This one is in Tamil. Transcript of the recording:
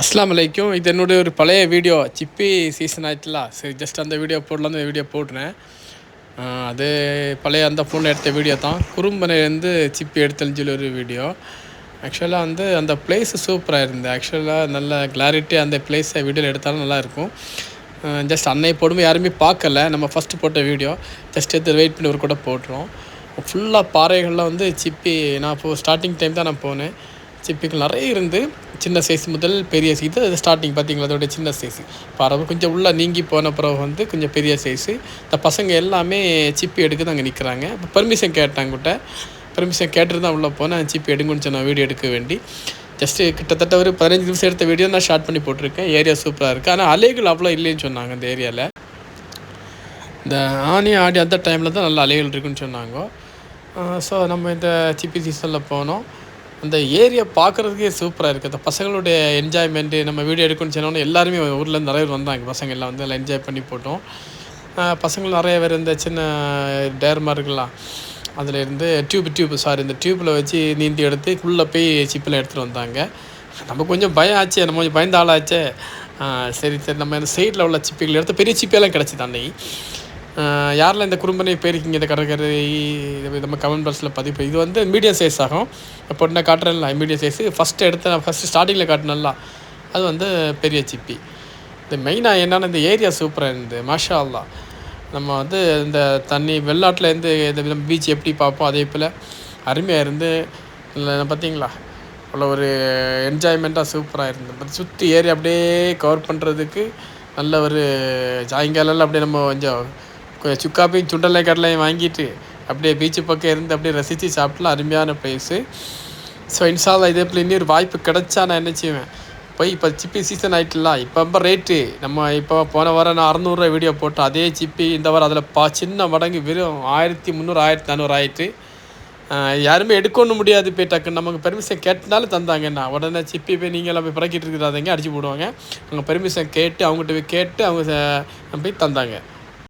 அஸ்லாம் வலைக்கும் இது என்னுடைய ஒரு பழைய வீடியோ. சிப்பி சீசன் ஆகிட்டுல சரி ஜஸ்ட் அந்த வீடியோ போடலான்னு அந்த வீடியோ போட்டுனேன் அது பழைய அந்த ஃபோனில் எடுத்த வீடியோ தான். குறும்பனையிலேருந்து சிப்பி எடுத்தேன்னு சொல்லி ஒரு வீடியோ. ஆக்சுவலாக வந்து அந்த பிளேஸ் சூப்பராக இருந்தது. ஆக்சுவலாக நல்ல கிளாரிட்டி அந்த பிளேஸை வீடியோவில் எடுத்தாலும் நல்லாயிருக்கும். ஜஸ்ட் அன்னை போடும்போது யாருமே பார்க்கல. நம்ம ஃபஸ்ட்டு போட்ட வீடியோ. ஜஸ்ட் எடுத்து வெயிட் பண்ணி ஒரு கூட போட்டுரும் ஃபுல்லாக பாறைகள்லாம் வந்து சிப்பி நான் இப்போது ஸ்டார்டிங் டைம் தான் நான் போனேன். சிப்பிகள் நிறைய இருந்து சின்ன சைஸ் முதல் பெரிய சைஸ் அது ஸ்டார்டிங் பார்த்தீங்களா? அதோட சின்ன சைஸு பறவை கொஞ்சம் உள்ளே நீங்கி போன பிறகு வந்து கொஞ்சம் பெரிய சைஸு இந்த பசங்க எல்லாமே சிப்பி எடுக்க தான் அங்கே நிற்கிறாங்க இப்போ பர்மிஷன் கேட்டாங்க கூட பர்மிஷன் கேட்டுட்டு தான் உள்ளே போனேன். சிப்பி எடுங்கன்னு சொன்ன வீடியோ எடுக்க வேண்டி. ஜஸ்ட்டு கிட்டத்தட்ட ஒரு பதினஞ்சு நிமிஷம் எடுத்த வீடியோ நான் ஷார்ட் பண்ணி போட்டிருக்கேன். ஏரியா சூப்பராக இருக்குது ஆனால் அலைகள் அவ்வளோ இல்லைன்னு சொன்னாங்க அந்த ஏரியாவில் இந்த ஆனி ஆடி அந்த டைமில் தான் நல்ல அலைகள் இருக்குன்னு சொன்னாங்க. ஸோ நம்ம இந்த சிப்பி சீசனில் போனோம். அந்த ஏரியா பார்க்குறதுக்கே சூப்பராக இருக்குது அந்த பசங்களுடைய என்ஜாய்மெண்ட்டு நம்ம வீடியோ எடுக்கணும்னு சொன்னோன்னே எல்லாருமே ஊரில் நிறைய பேர் வந்தாங்க. பசங்க எல்லாம் வந்து எல்லாம் என்ஜாய் பண்ணி போட்டோம். பசங்கள் நிறைய பேர் இந்த சின்ன டேர்மா இருக்கலாம். அதில் இருந்து டியூப் டியூப் சாரி இந்த டியூப்பில் வச்சு நீந்தி எடுத்து உள்ளே போய் சிப்பில் எடுத்துகிட்டு வந்தாங்க. நம்ம கொஞ்சம் பயம் ஆச்சு நம்ம கொஞ்சம் பயந்த ஆளாச்சே. சரி சரி நம்ம சைடில் உள்ள சிப்பிகள் எடுத்து பெரிய சிப்பியெல்லாம் கிடச்சிது அன்னைக்கு. யாரெல்லாம் இந்த குறும்பனை போயிருக்கீங்க இந்த கடற்கரை இது நம்ம கமெண்ட் பாக்ஸில் பதிப்பு. இது வந்து மீடியம் சைஸ் ஆகும். இப்போ நான் காட்டுறேன்ல மீடியம் சைஸ் ஃபஸ்ட்டு எடுத்து நான் ஃபஸ்ட்டு ஸ்டார்டிங்கில் காட்டினேன்ல அது வந்து பெரிய சிப்பி. இந்த மெயினாக என்னென்னா இந்த ஏரியா சூப்பராக இருந்தது. மாஷா அல்லா நம்ம வந்து இந்த தண்ணி வெள்ளாட்டிலேருந்து இந்த பீச் எப்படி பார்ப்போம் அதே போல் அருமையாக இருந்து. இல்லை பார்த்தீங்களா அவ்வளோ ஒரு என்ஜாய்மெண்ட்டாக சூப்பராக இருந்தது. சுற்றி ஏரியா அப்படியே கவர் பண்ணுறதுக்கு நல்ல ஒரு சாயங்காலம் அப்படியே நம்ம கொஞ்சம் சுக்காப்பையும் சுண்டலை கடலையும் வாங்கிட்டு அப்படியே பீச்சு பக்கம் இருந்து அப்படியே ரசித்து சாப்பிட்லாம் அருமையான பிளேஸு ஸோ இன்ஷால்லா இதே போல் இன்னொரு வாய்ப்பு கிடைச்சா நான் என்ன செய்வேன்? போய் இப்போ சிப்பி சீசன் ஆகிட்டுலாம் இப்போ ரொம்ப ரேட்டு நம்ம இப்போ போன வாரம் நான் அறநூறுரூவா வீடியோ போட்டோம் அதே சிப்பி இந்த வாரம் அதில் பா சின்ன மடங்கு வெறும் ஆயிரத்தி முந்நூறு ஆயிரத்தி நானூறு ஆயிட்டு. யாருமே எடுக்கணும் முடியாது போய் டக்குன்னு. நமக்கு பெர்மிஷன் கேட்டனாலும் தந்தாங்கண்ணா உடனே சிப்பி போய் நீங்கள் போய் பிறக்கிட்டு இருக்கிறாதீங்க அடிச்சு போடுவாங்க. அவங்க பெர்மிஷன் கேட்டு அவங்ககிட்ட போய் கேட்டு அவங்க போய் தந்தாங்க.